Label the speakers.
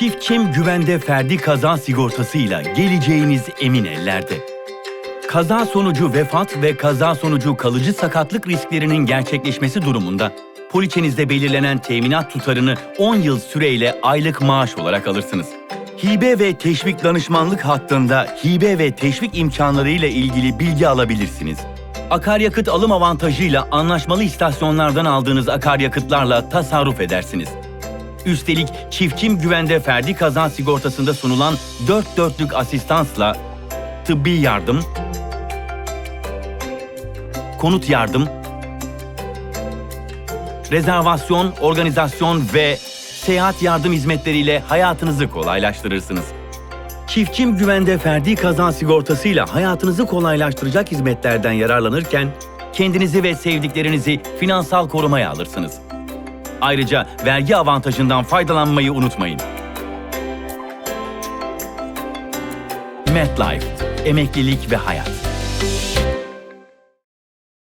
Speaker 1: Çiftçim güvende ferdi kaza sigortasıyla geleceğiniz emin ellerde. Kaza sonucu vefat ve kaza sonucu kalıcı sakatlık risklerinin gerçekleşmesi durumunda poliçenizde belirlenen teminat tutarını 10 yıl süreyle aylık maaş olarak alırsınız. Hibe ve teşvik danışmanlık hattında hibe ve teşvik imkanları ile ilgili bilgi alabilirsiniz. Akaryakıt alım avantajıyla anlaşmalı istasyonlardan aldığınız akaryakıtlarla tasarruf edersiniz. Üstelik çiftçim güvende ferdi kaza sigortasında sunulan dört dörtlük asistansla tıbbi yardım, konut yardım, rezervasyon, organizasyon ve seyahat yardım hizmetleriyle hayatınızı kolaylaştırırsınız. Çiftçim güvende ferdi kaza sigortasıyla hayatınızı kolaylaştıracak hizmetlerden yararlanırken kendinizi ve sevdiklerinizi finansal korumaya alırsınız. Ayrıca vergi avantajından faydalanmayı unutmayın. MetLife, emeklilik ve hayat.